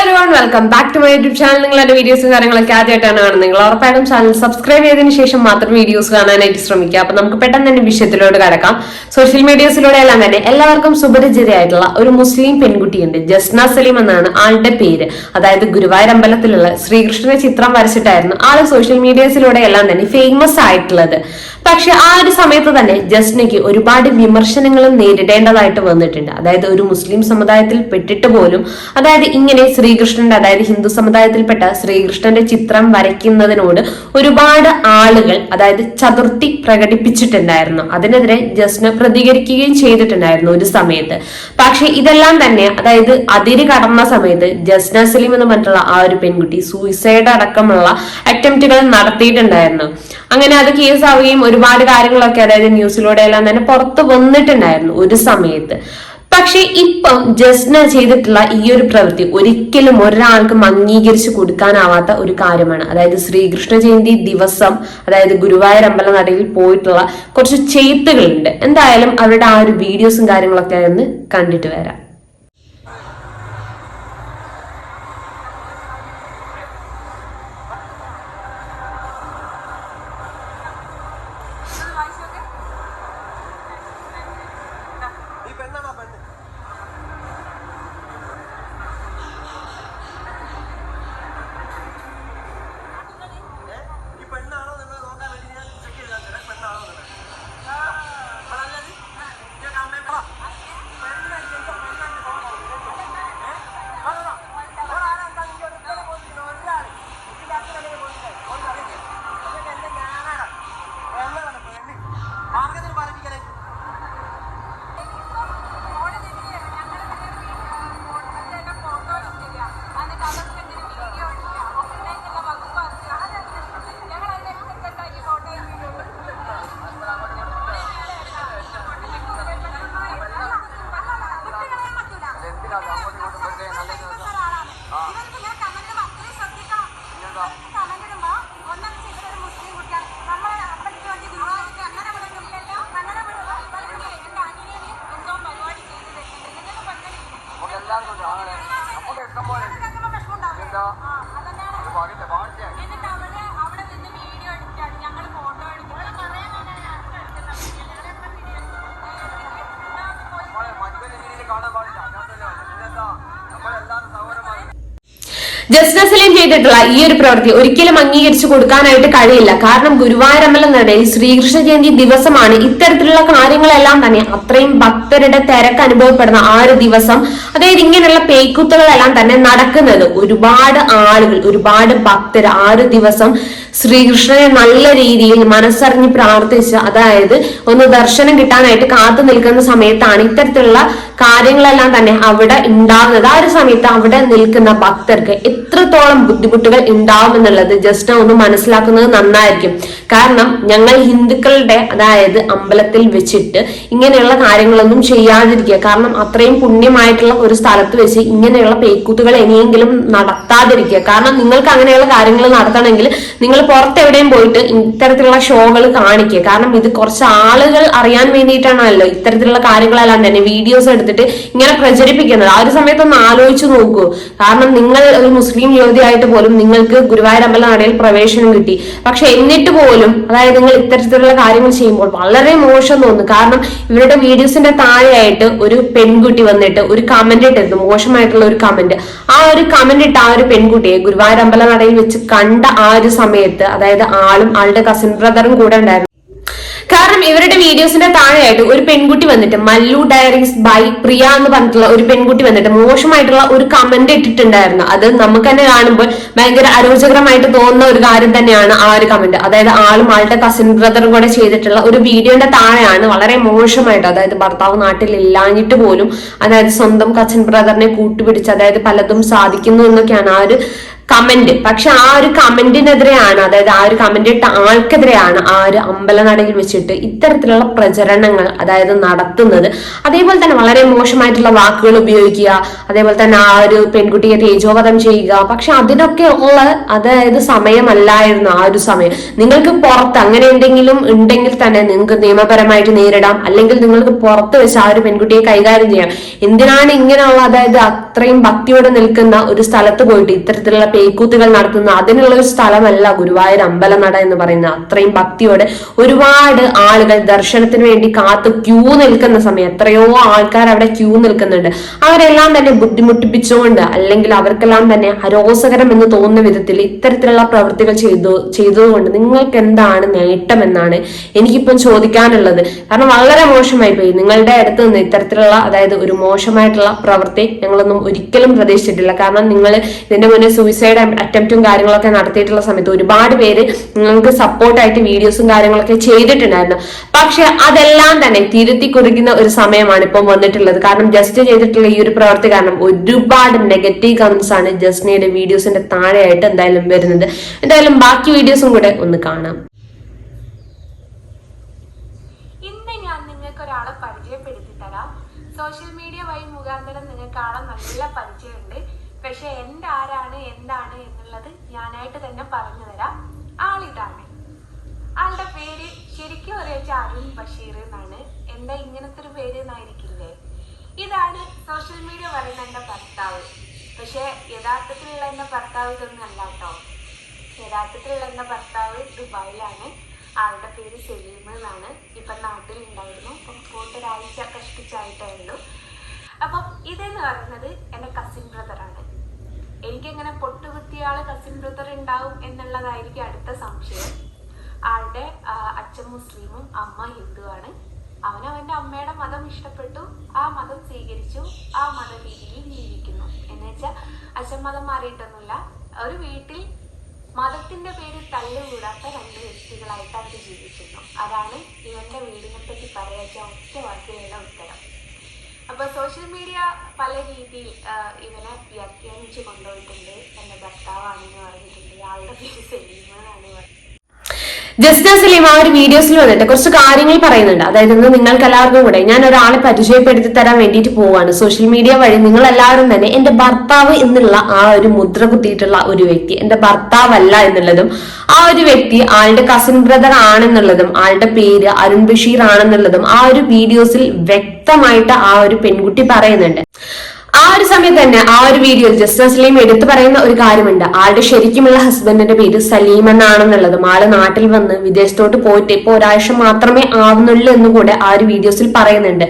Everyone welcome back to my YouTube channel നിങ്ങൾ എന്റെ വീഡിയോസും കാര്യങ്ങളൊക്കെ ആദ്യമായിട്ടാണ് കാണുന്നത്. നിങ്ങൾ ഉറപ്പായിട്ടും ചാനൽ സബ്സ്ക്രൈബ് ചെയ്തതിന് ശേഷം മാത്രം വീഡിയോസ് കാണാനായിട്ട് ശ്രമിക്കുക. അപ്പൊ നമുക്ക് പെട്ടെന്ന് തന്നെ വിഷയത്തിലോട്ട് കടക്കാം. സോഷ്യൽ മീഡിയസിലൂടെ എല്ലാം തന്നെ എല്ലാവർക്കും സുപരിചിതയായിട്ടുള്ള ഒരു മുസ്ലിം പെൺകുട്ടിയുണ്ട്. ജസ്ന സലീം എന്നാണ് ആളുടെ പേര്. അതായത് ഗുരുവായൂർ അമ്പലത്തിലുള്ള ശ്രീകൃഷ്ണന്റെ ചിത്രം വരച്ചിട്ടായിരുന്നു ആൾ സോഷ്യൽ മീഡിയസിലൂടെ എല്ലാം തന്നെ ഫേമസ് ആയിട്ടുള്ളത്. പക്ഷെ ആ ഒരു സമയത്ത് തന്നെ ജസ്നയ്ക്ക് ഒരുപാട് വിമർശനങ്ങളും നേരിടേണ്ടതായിട്ട് വന്നിട്ടുണ്ട്. അതായത് ഒരു മുസ്ലിം സമുദായത്തിൽ പെട്ടിട്ട് പോലും അതായത് ഇങ്ങനെ ശ്രീകൃഷ്ണന്റെ അതായത് ഹിന്ദു സമുദായത്തിൽപ്പെട്ട ശ്രീകൃഷ്ണന്റെ ചിത്രം വരയ്ക്കുന്നതിനോട് ഒരുപാട് ആളുകൾ അതായത് ചതുർത്ഥി പ്രകടിപ്പിച്ചിട്ടുണ്ടായിരുന്നു. അതിനെതിരെ ജസ്ന പ്രതികരിക്കുകയും ചെയ്തിട്ടുണ്ടായിരുന്നു ഒരു സമയത്ത്. പക്ഷെ ഇതെല്ലാം തന്നെ അതായത് അതിര് കടന്ന സമയത്ത് ജസ്ന സലീം എന്ന് പറഞ്ഞിട്ടുള്ള ആ ഒരു പെൺകുട്ടി സൂയിസൈഡ് അടക്കമുള്ള അറ്റംപ്റ്റുകൾ നടത്തിയിട്ടുണ്ടായിരുന്നു. അങ്ങനെ അത് കേസാവുകയും ഒരുപാട് കാര്യങ്ങളൊക്കെ അതായത് ന്യൂസിലൂടെ എല്ലാം തന്നെ പുറത്ത് വന്നിട്ടുണ്ടായിരുന്നു ഒരു സമയത്ത്. പക്ഷെ ഇപ്പം ജസ്ന ചെയ്തിട്ടുള്ള ഈ ഒരു പ്രവൃത്തി ഒരിക്കലും ഒരാൾക്കും അംഗീകരിച്ചു കൊടുക്കാനാവാത്ത ഒരു കാര്യമാണ്. അതായത് ശ്രീകൃഷ്ണ ജയന്തി ദിവസം അതായത് ഗുരുവായൂർ അമ്പല നടയിൽ പോയിട്ടുള്ള കുറച്ച് ചെയ്ത്തുകളുണ്ട്. എന്തായാലും അവരുടെ ആ ഒരു വീഡിയോസും കാര്യങ്ങളൊക്കെ ഒന്ന് കണ്ടിട്ട് വരാം. എല്ലാവർക്കും. അങ്ങനെ നമുക്ക് ഇഷ്ടം പോലെ. എന്താ? ഒരു പാടില്ല, പാടില്ല. ജസ്ന സലീം ചെയ്തിട്ടുള്ള ഈ ഒരു പ്രവൃത്തി ഒരിക്കലും അംഗീകരിച്ചു കൊടുക്കാനായിട്ട് കഴിയില്ല. കാരണം ഗുരുവായൂരമ്പല നടയിൽ ശ്രീകൃഷ്ണ ജയന്തി ദിവസമാണ്. ഇത്തരത്തിലുള്ള കാര്യങ്ങളെല്ലാം തന്നെ അത്രയും ഭക്തരുടെ തിരക്ക് അനുഭവപ്പെടുന്ന ആ ഒരു ദിവസം. അതായത് ഇങ്ങനെയുള്ള പേക്കുത്തുകളെല്ലാം തന്നെ നടക്കുന്നത് ഒരുപാട് ആളുകൾ ഒരുപാട് ഭക്തർ ആ ഒരു ദിവസം ശ്രീകൃഷ്ണനെ നല്ല രീതിയിൽ മനസ്സറിഞ്ഞ് പ്രാർത്ഥിച്ച് അതായത് ഒന്ന് ദർശനം കിട്ടാനായിട്ട് കാത്തു നിൽക്കുന്ന സമയത്താണ് ഇത്തരത്തിലുള്ള കാര്യങ്ങളെല്ലാം തന്നെ അവിടെ ഉണ്ടാകുന്നത്. ആ ഒരു സമയത്ത് അവിടെ നിൽക്കുന്ന ഭക്തർക്ക് എത്രത്തോളം ബുദ്ധിമുട്ടുകൾ ഉണ്ടാവും എന്നുള്ളത് ജസ്റ്റ് ഒന്ന് മനസ്സിലാക്കുന്നത് നന്നായിരിക്കും. കാരണം ഞങ്ങൾ ഹിന്ദുക്കളുടെ അതായത് അമ്പലത്തിൽ വെച്ചിട്ട് ഇങ്ങനെയുള്ള കാര്യങ്ങളൊന്നും ചെയ്യാതിരിക്കുക. കാരണം അത്രയും പുണ്യമായിട്ടുള്ള ഒരു സ്ഥലത്ത് വെച്ച് ഇങ്ങനെയുള്ള പേക്കൂത്തുകൾ ഇനിയെങ്കിലും നടത്താതിരിക്കുക. കാരണം നിങ്ങൾക്ക് അങ്ങനെയുള്ള കാര്യങ്ങൾ നടത്തണമെങ്കിൽ നിങ്ങൾ പുറത്തെവിടെയും പോയിട്ട് ഇത്തരത്തിലുള്ള ഷോകൾ കാണിക്കുക കാരണം ഇത് കുറച്ച് ആളുകൾ അറിയാൻ വേണ്ടിയിട്ടാണല്ലോ ഇത്തരത്തിലുള്ള കാര്യങ്ങളെല്ലാം തന്നെ വീഡിയോസ് എടുത്തിട്ട് ഇങ്ങനെ പ്രചരിപ്പിക്കുന്നത്. ആ ഒരു സമയത്ത് ഒന്ന് ആലോചിച്ച് നോക്കൂ. കാരണം നിങ്ങൾ ഒരു മുസ്ലിം യുവതിയായിട്ട് പോലും നിങ്ങൾക്ക് ഗുരുവായൂർ അമ്പല നടയിൽ പ്രവേശനം കിട്ടി. പക്ഷെ എന്നിട്ട് പോലും അതായത് നിങ്ങൾ ഇത്തരത്തിലുള്ള കാര്യങ്ങൾ ചെയ്യുമ്പോൾ വളരെ മോശം തോന്നുന്നു കാരണം ഇവരുടെ വീഡിയോസിന്റെ താഴെയായിട്ട് ഒരു പെൺകുട്ടി വന്നിട്ട് ഒരു കമന്റ് ഇട്ടിരുന്നു. മോശമായിട്ടുള്ള ഒരു കമന്റ് ആ ഒരു കമന്റ് ഇട്ട ആ ഒരു പെൺകുട്ടിയെ ഗുരുവായൂർ അമ്പല നടയിൽ വെച്ച് കണ്ട ആ ഒരു സമയത്ത് അതായത് ആളും ആളുടെ കസിൻ ബ്രദറും കൂടെ ഉണ്ടായിരുന്നു. കാരണം ഇവരുടെ വീഡിയോസിന്റെ താഴെയായിട്ട് ഒരു പെൺകുട്ടി വന്നിട്ട് മല്ലു ഡയറീസ് ബൈ പ്രിയ എന്ന് പറഞ്ഞിട്ടുള്ള ഒരു പെൺകുട്ടി വന്നിട്ട് മോശമായിട്ടുള്ള ഒരു കമന്റ് ഇട്ടിട്ടുണ്ടായിരുന്നു. അത് നമുക്ക് തന്നെ കാണുമ്പോൾ ഭയങ്കര അരോചകരമായിട്ട് തോന്നുന്ന ഒരു കാര്യം തന്നെയാണ് ആ ഒരു കമന്റ് അതായത് ആളും ആളുടെ കസിൻ ബ്രദറും കൂടെ ചെയ്തിട്ടുള്ള ഒരു വീഡിയോന്റെ താഴെയാണ് വളരെ മോശമായിട്ട് അതായത് ഭർത്താവ് നാട്ടിൽ ഇല്ലാഞ്ഞിട്ട് പോലും അതായത് സ്വന്തം കസിൻ ബ്രദറിനെ കൂട്ടുപിടിച്ച് അതായത് പലതും സാധിക്കുന്നു എന്നൊക്കെയാണ് ആ ഒരു കമന്റ് പക്ഷെ ആ ഒരു കമന്റിനെതിരെയാണ് അതായത് ആ ഒരു കമന്റ് ഇട്ട ആൾക്കെതിരെയാണ് ആ ഒരു അമ്പലനടയിൽ വെച്ചിട്ട് ഇത്തരത്തിലുള്ള പ്രചരണങ്ങൾ അതായത് നടത്തുന്നത്. അതേപോലെ തന്നെ വളരെ മോശമായിട്ടുള്ള വാക്കുകൾ ഉപയോഗിക്കുക അതേപോലെ തന്നെ ആ ഒരു പെൺകുട്ടിയെ തേജോവധം ചെയ്യുക. പക്ഷെ അതിനൊക്കെ ഉള്ള അതായത് സമയമല്ലായിരുന്നു ആ ഒരു സമയം. നിങ്ങൾക്ക് പുറത്ത് അങ്ങനെ എന്തെങ്കിലും ഉണ്ടെങ്കിൽ തന്നെ നിങ്ങൾക്ക് നിയമപരമായിട്ട് നേരിടാം. അല്ലെങ്കിൽ നിങ്ങൾക്ക് പുറത്ത് വെച്ച് ആ ഒരു പെൺകുട്ടിയെ കൈകാര്യം ചെയ്യാം. എന്തിനാണ് ഇങ്ങനെയുള്ള അതായത് അത്രയും ഭക്തിയോടെ നിൽക്കുന്ന ഒരു സ്ഥലത്ത് പോയിട്ട് ഇത്തരത്തിലുള്ള പേക്കൂത്തുകൾ നടത്തുന്ന അതിനുള്ള ഒരു സ്ഥലമല്ല ഗുരുവായൂർ അമ്പലനട എന്ന് പറയുന്ന. അത്രയും ഭക്തിയോടെ ഒരുപാട് ആളുകൾ ദർശനത്തിന് വേണ്ടി കാത്ത് ക്യൂ നിൽക്കുന്ന സമയം എത്രയോ ആൾക്കാർ അവിടെ ക്യൂ നിൽക്കുന്നുണ്ട്. അവരെല്ലാം തന്നെ ബുദ്ധിമുട്ടിപ്പിച്ചുകൊണ്ട് അല്ലെങ്കിൽ അവർക്കെല്ലാം തന്നെ അരോസകരം എന്ന് തോന്നുന്ന വിധത്തിൽ ഇത്തരത്തിലുള്ള പ്രവൃത്തികൾ ചെയ്തു ചെയ്തതുകൊണ്ട് നിങ്ങൾക്ക് എന്താണ് നേട്ടം എന്നാണ് എനിക്കിപ്പം ചോദിക്കാനുള്ളത്. കാരണം വളരെ മോശമായി പോയി. നിങ്ങളുടെ അടുത്ത് നിന്ന് ഇത്തരത്തിലുള്ള അതായത് ഒരു മോശമായിട്ടുള്ള പ്രവൃത്തി ഞങ്ങളൊന്നും ഒരിക്കലും പ്രതീക്ഷിച്ചിട്ടില്ല. കാരണം നിങ്ങൾ ഇതിന്റെ മുന്നേ സൂയിസൈഡ് അറ്റംപ്റ്റും കാര്യങ്ങളൊക്കെ നടത്തിയിട്ടുള്ള സമയത്ത് ഒരുപാട് പേര് നിങ്ങൾക്ക് സപ്പോർട്ടായിട്ട് വീഡിയോസും കാര്യങ്ങളൊക്കെ ചെയ്തിട്ടുണ്ടായിരുന്നു. പക്ഷെ അതെല്ലാം തന്നെ തിരുത്തി കുറിക്കുന്ന ഒരു സമയമാണ് ഇപ്പം വന്നിട്ടുള്ളത്. കാരണം ജസ്റ്റ് ചെയ്തിട്ടുള്ള ഈ ഒരു പ്രവൃത്തി കാരണം ഒരുപാട് നെഗറ്റീവ് കമൻസ് ആണ് ജസ്നയുടെ വീഡിയോസിന്റെ താഴെയായിട്ട് എന്തായാലും വരുന്നത്. എന്തായാലും ബാക്കി വീഡിയോസും കൂടെ ഒന്ന് കാണാം. ഇന്ന് ഞാൻ നിങ്ങൾക്ക് ഒരാളെ പരിചയപ്പെടുത്തി സോഷ്യൽ മീഡിയ വഴി മുഖാന്തരം നിങ്ങൾക്ക് നല്ല പരിചയമുണ്ട്. പക്ഷെ എന്നുള്ളത് ഞാനായിട്ട് തന്നെ പറഞ്ഞു തരാം. ആളിതാണ്. ആളുടെ പേര് ശരിക്കും അറിയിച്ച അരുൺ ബഷീർ എന്നാണ്. എന്താ ഇങ്ങനത്തെ ഒരു പേര് എന്നായിരിക്കില്ലേ? ഇതാണ് സോഷ്യൽ മീഡിയ പറയുന്ന എന്റെ ഭർത്താവ്. പക്ഷെ യഥാർത്ഥത്തിലുള്ള എന്റെ ഭർത്താവ് ഇതൊന്നും അല്ല കേട്ടോ. യഥാർത്ഥത്തിലുള്ള എന്റെ ഭർത്താവ് ദുബായിലാണ്. ആളുടെ പേര് സലീം എന്നാണ്. ഇപ്പം നാട്ടിലുണ്ടായിരുന്നു. അപ്പം പോയിട്ട് ഒരാഴ്ച കഷ്ടിച്ചായിട്ടേ ഉള്ളൂ. അപ്പം ഇതെന്ന് പറയുന്നത് എന്റെ കസിൻ ബ്രദറാണ് എനിക്കെങ്ങനെ പൊട്ടുകുത്തിയ ആൾ കസിൻ ബ്രദർ ഉണ്ടാവും എന്നുള്ളതായിരിക്കും അടുത്ത സംശയം. ആളുടെ അച്ഛൻ മുസ്ലിമും അമ്മ ഹിന്ദുവാണ്. അവൻ അവന്റെ അമ്മയുടെ മതം ഇഷ്ടപ്പെട്ടു. ആ മതം സ്വീകരിച്ചു. ആ മത രീതിയിൽ ജീവിക്കുന്നു. എന്ന് വെച്ചാൽ അച്ഛൻ മതം മാറിയിട്ടൊന്നുമില്ല. ഒരു വീട്ടിൽ മതത്തിന്റെ പേരിൽ തല്ലുകൂടാത്ത രണ്ട് വ്യക്തികളായിട്ട് അവർ ജീവിക്കുന്നു അതാണ് ഇവന്റെ വീടിനെ പറ്റി പറയാച്ച ഒറ്റ വാക്കിലുള്ള ഉത്തരം. അപ്പൊ സോഷ്യൽ മീഡിയ പല രീതിയിൽ ഇവനെ വ്യാഖ്യാനിച്ചു കൊണ്ടുപോയിട്ടുണ്ട്. എന്റെ ഭർത്താവാണെന്ന് പറഞ്ഞിട്ടുണ്ട്. ആളുടെ പേര് സലീമെന്നാണ് പറഞ്ഞത് ജസ്ന സലീം ആ ഒരു വീഡിയോസിൽ വന്നിട്ട് കുറച്ച് കാര്യങ്ങൾ പറയുന്നുണ്ട്. അതായത് ഇന്ന് നിങ്ങൾക്ക് എല്ലാവർക്കും കൂടെ ഞാൻ ഒരാളെ പരിചയപ്പെടുത്തി തരാൻ വേണ്ടിയിട്ട് പോവാണ്. സോഷ്യൽ മീഡിയ വഴി നിങ്ങൾ എല്ലാവരും തന്നെ എന്റെ ഭർത്താവ് എന്നുള്ള ആ ഒരു മുദ്ര കുത്തിയിട്ടുള്ള ഒരു വ്യക്തി എന്റെ ഭർത്താവല്ല എന്നുള്ളതും ആ ഒരു വ്യക്തി ആളുടെ കസിൻ ബ്രദർ ആണെന്നുള്ളതും ആളുടെ പേര് അരുൺ ബഷീർ ആണെന്നുള്ളതും ആ ഒരു വീഡിയോസിൽ വ്യക്തമായിട്ട് ആ ഒരു പെൺകുട്ടി പറയുന്നുണ്ട്. ആ ഒരു സമയത്ത് തന്നെ ആ ഒരു വീഡിയോയിൽ ജസ്റ്റ് സലീം എടുത്തു പറയുന്ന ഒരു കാര്യമുണ്ട്. ആളുടെ ശരിക്കുമുള്ള ഹസ്ബൻഡിന്റെ പേര് സലീം എന്നാണെന്നുള്ളതും. ആൾ നാട്ടിൽ വന്ന് വിദേശത്തോട്ട് പോയിട്ട് ഇപ്പൊ ഒരാഴ്ച മാത്രമേ ആവുന്നുള്ളൂ എന്ന് കൂടെ ആ ഒരു വീഡിയോസിൽ പറയുന്നുണ്ട്.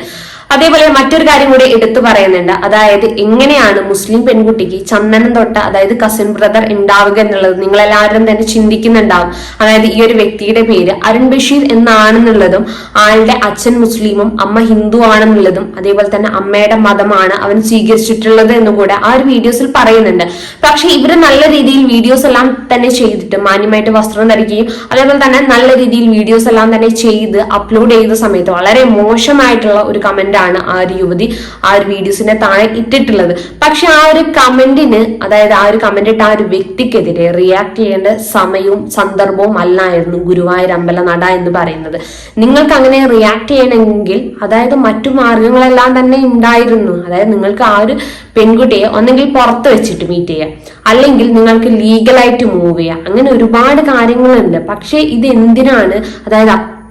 അതേപോലെ മറ്റൊരു കാര്യം കൂടി എടുത്തു പറയുന്നുണ്ട്. അതായത് എങ്ങനെയാണ് മുസ്ലിം പെൺകുട്ടിക്ക് ചന്ദനം തൊട്ട അതായത് കസിൻ ബ്രദർ ഉണ്ടാവുക എന്നുള്ളത് നിങ്ങൾ എല്ലാവരും തന്നെ ചിന്തിക്കുന്നുണ്ടാവും. അതായത് ഈ ഒരു വ്യക്തിയുടെ പേര് അരുൺ ബഷീർ എന്നാണെന്നുള്ളതും ആളുടെ അച്ഛൻ മുസ്ലിമും അമ്മ ഹിന്ദു ആണെന്നുള്ളതും അതേപോലെ തന്നെ അമ്മയുടെ മതമാണ് അവൻ സ്വീകരിച്ചിട്ടുള്ളത് എന്നും കൂടെ ആ ഒരു വീഡിയോസിൽ പറയുന്നുണ്ട്. പക്ഷെ ഇവർ നല്ല രീതിയിൽ വീഡിയോസ് എല്ലാം തന്നെ ചെയ്തിട്ട് മാന്യമായിട്ട് വസ്ത്രം ധരിക്കുകയും അതേപോലെ തന്നെ നല്ല രീതിയിൽ വീഡിയോസ് എല്ലാം തന്നെ ചെയ്ത് അപ്ലോഡ് ചെയ്ത സമയത്ത് വളരെ മോശമായിട്ടുള്ള ഒരു കമന്റ് ആണ് ആ ഒരു യുവതി ആ ഒരു വീഡിയോസിന്റെ താഴെ ഇട്ടിട്ടുള്ളത്. പക്ഷെ ആ ഒരു കമന്റിന് അതായത് ആ ഒരു കമന്റ് ഇട്ട ആ ഒരു വ്യക്തിക്കെതിരെ റിയാക്ട് ചെയ്യേണ്ട സമയവും സന്ദർഭവും അല്ലായിരുന്നു ഗുരുവായൂർ അമ്പലനട എന്ന് പറയുന്നത്. നിങ്ങൾക്ക് അങ്ങനെ റിയാക്ട് ചെയ്യണമെങ്കിൽ അതായത് മറ്റു മാർഗങ്ങളെല്ലാം തന്നെ ഉണ്ടായിരുന്നു. അതായത് നിങ്ങൾക്ക് ആ ഒരു പെൺകുട്ടിയെ ഒന്നെങ്കിൽ പുറത്ത് വെച്ചിട്ട് മീറ്റ് ചെയ്യാം. അല്ലെങ്കിൽ നിങ്ങൾക്ക് ലീഗലായിട്ട് മൂവ് ചെയ്യാം. അങ്ങനെ ഒരുപാട് കാര്യങ്ങളുണ്ട്. പക്ഷേ ഇത് എന്തിനാണ് അതായത്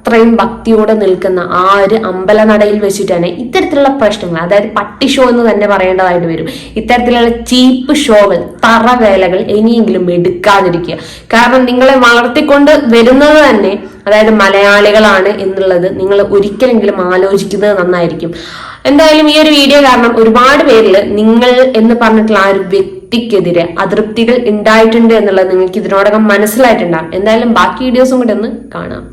അത്രയും ഭക്തിയോടെ നിൽക്കുന്ന ആ ഒരു അമ്പലനടയിൽ തന്നെ ഇത്തരത്തിലുള്ള പ്രശ്നങ്ങൾ. അതായത് പട്ടി ഷോ എന്ന് തന്നെ പറയേണ്ടതായിട്ട് വരും. ഇത്തരത്തിലുള്ള ചീപ്പ് ഷോകൾ തറവേലകൾ ഇനിയെങ്കിലും എടുക്കാതിരിക്കുക. കാരണം നിങ്ങളെ വളർത്തിക്കൊണ്ട് വരുന്നത് തന്നെ അതായത് മലയാളികളാണ് എന്നുള്ളത് നിങ്ങൾ ഒരിക്കലെങ്കിലും ആലോചിക്കുന്നത് നന്നായിരിക്കും. എന്തായാലും ഈ ഒരു വീഡിയോ കാരണം ഒരുപാട് പേരിൽ നിങ്ങൾ എന്ന് പറഞ്ഞിട്ടുള്ള ആ ഒരു വ്യക്തിക്കെതിരെ അതൃപ്തികൾ ഉണ്ടായിട്ടുണ്ട് എന്നുള്ളത് നിങ്ങൾക്ക് ഇതിനോടകം മനസ്സിലായിട്ടുണ്ടാകും. എന്തായാലും ബാക്കി വീഡിയോസും കൂടെ ഒന്ന് കാണാം.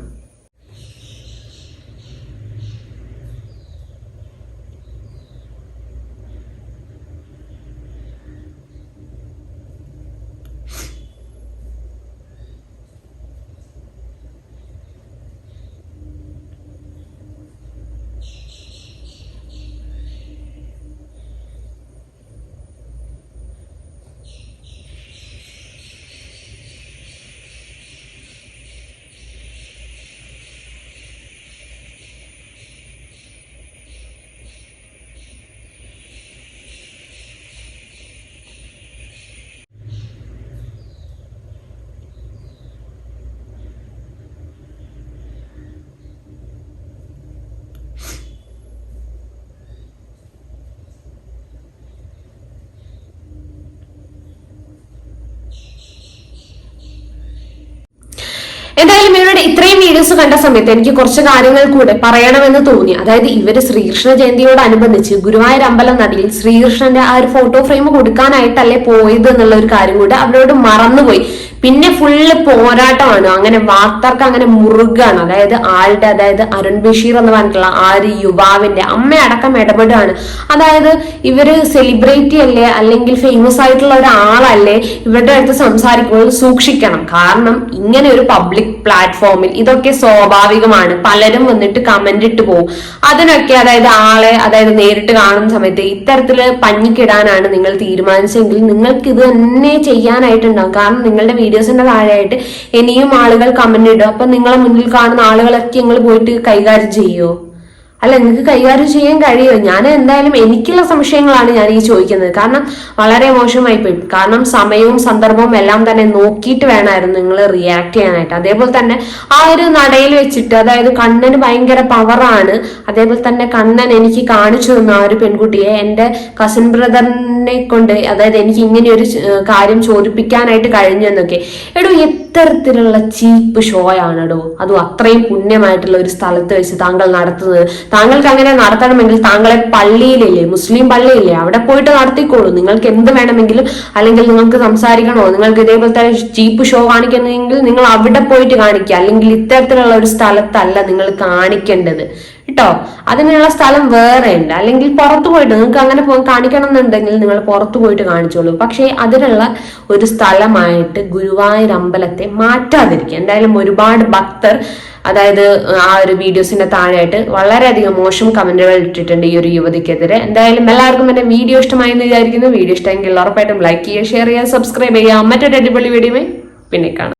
എന്തായാലും ഇവരുടെ ഇത്രയും വീഡിയോസ് കണ്ട സമയത്ത് എനിക്ക് കുറച്ച് കാര്യങ്ങൾ കൂടെ പറയണമെന്ന് തോന്നി. അതായത് ഇവർ ശ്രീകൃഷ്ണ ജയന്തിയോടനുബന്ധിച്ച് ഗുരുവായൂർ അമ്പലം നദിയിൽ ശ്രീകൃഷ്ണന്റെ ആ ഒരു ഫോട്ടോ ഫ്രെയിം കൊടുക്കാനായിട്ടല്ലേ പോയത് എന്നുള്ള ഒരു കാര്യം കൂടെ അവരോട് മറന്നുപോയി. പിന്നെ ഫുള്ള് പോരാട്ടമാണ്. അങ്ങനെ വാർത്തർക്ക് അങ്ങനെ മുറുകാണ്. അതായത് ആളുടെ അതായത് അരുൺ ബഷീർ എന്ന് പറഞ്ഞിട്ടുള്ള ആ ഒരു യുവാവിന്റെ അമ്മയടക്കം ഇടപെടുകയാണ്. അതായത് ഇവർ സെലിബ്രിറ്റി അല്ലേ അല്ലെങ്കിൽ ഫേമസ് ആയിട്ടുള്ള ഒരാളല്ലേ ഇവരുടെ അടുത്ത് സംസാരിക്കുമ്പോൾ സൂക്ഷിക്കണം. കാരണം ഇങ്ങനെ ഒരു പബ്ലിക് പ്ലാറ്റ്ഫോമിൽ ഇതൊക്കെ സ്വാഭാവികമാണ്. പലരും വന്നിട്ട് കമന്റ് ഇട്ട് പോകും. അതിനൊക്കെ അതായത് ആളെ അതായത് നേരിട്ട് കാണുന്ന സമയത്ത് ഇത്തരത്തിൽ പഞ്ഞിക്കിടാനാണ് നിങ്ങൾ തീരുമാനിച്ചെങ്കിൽ നിങ്ങൾക്ക് ഇത് തന്നെ ചെയ്യാനായിട്ടുണ്ടാവും കാരണം നിങ്ങളുടെ വീഡിയോസിന്റെ താഴെയായിട്ട് ഇനിയും ആളുകൾ കമന്റ് ഇടും. അപ്പൊ നിങ്ങളെ മുന്നിൽ കാണുന്ന ആളുകളൊക്കെ നിങ്ങൾ പോയിട്ട് കൈകാര്യം ചെയ്യുമോ അല്ല നിങ്ങൾക്ക് കൈകാര്യം ചെയ്യാൻ കഴിയുമോ ഞാൻ എന്തായാലും എനിക്കുള്ള സംശയങ്ങളാണ് ഞാൻ ഈ ചോദിക്കുന്നത്. കാരണം വളരെ മോശമായി പോയി. കാരണം സമയവും സന്ദർഭവും എല്ലാം തന്നെ നോക്കിയിട്ട് വേണമായിരുന്നു നിങ്ങൾ റിയാക്ട് ചെയ്യാനായിട്ട്. അതേപോലെ തന്നെ ആ ഒരു നടയിൽ വെച്ചിട്ട് അതായത് കണ്ണന് ഭയങ്കര പവറാണ് അതേപോലെ തന്നെ കണ്ണൻ എനിക്ക് കാണിച്ചു തന്ന ആ ഒരു പെൺകുട്ടിയെ. എന്റെ കസിൻ ബ്രദറിനെ കൊണ്ട് അതായത് എനിക്ക് ഇങ്ങനെ ഒരു കാര്യം ചോദിപ്പിക്കാനായിട്ട് കഴിഞ്ഞു എന്നൊക്കെ. എടോ ഇത്തരത്തിലുള്ള ചീപ്പ് ഷോ എടോ. അതും അത്രയും പുണ്യമായിട്ടുള്ള ഒരു സ്ഥലത്ത് വെച്ച് താങ്കൾ നടത്തുന്നത്. താങ്കൾക്ക് അങ്ങനെ നടത്തണമെങ്കിൽ താങ്കളെ പള്ളിയിലില്ലേ മുസ്ലിം പള്ളിയില്ലേ അവിടെ പോയിട്ട് നടത്തിക്കോളൂ. നിങ്ങൾക്ക് എന്ത് വേണമെങ്കിലും അല്ലെങ്കിൽ നിങ്ങൾക്ക് സംസാരിക്കണോ നിങ്ങൾക്ക് ഇതേപോലെ തന്നെ ചീപ്പ് ഷോ കാണിക്കണമെങ്കിൽ നിങ്ങൾ അവിടെ പോയിട്ട് കാണിക്കുക. അല്ലെങ്കിൽ ഇത്തരത്തിലുള്ള ഒരു സ്ഥലത്തല്ല നിങ്ങൾ കാണിക്കേണ്ടത്. കേട്ടോ. അതിനുള്ള സ്ഥലം വേറെ ഉണ്ട്. അല്ലെങ്കിൽ പുറത്തു പോയിട്ട് നിങ്ങൾക്ക് അങ്ങനെ പോകാൻ കാണിക്കണം എന്നുണ്ടെങ്കിൽ നിങ്ങൾ പുറത്തു പോയിട്ട് കാണിച്ചോളൂ. പക്ഷേ അതിനുള്ള ഒരു സ്ഥലമായിട്ട് ഗുരുവായൂർ അമ്പലത്തെ മാറ്റാതിരിക്കുക. എന്തായാലും ഒരുപാട് ഭക്തർ അതായത് ആ ഒരു വീഡിയോസിന്റെ താഴെയായിട്ട് വളരെയധികം മോശം കമന്റുകൾ ഇട്ടിട്ടുണ്ട് ഈ ഒരു യുവതിക്കെതിരെ. എന്തായാലും എല്ലാവർക്കും എന്റെ വീഡിയോ ഇഷ്ടമായി എന്ന് വിചാരിക്കുന്നു. വീഡിയോ ഇഷ്ടമെങ്കിൽ ഉറപ്പായിട്ടും ലൈക്ക് ചെയ്യുക ഷെയർ ചെയ്യുക സബ്സ്ക്രൈബ് ചെയ്യുക. മറ്റൊരു അടിപൊളി വീഡിയോ പിന്നെ കാണാം.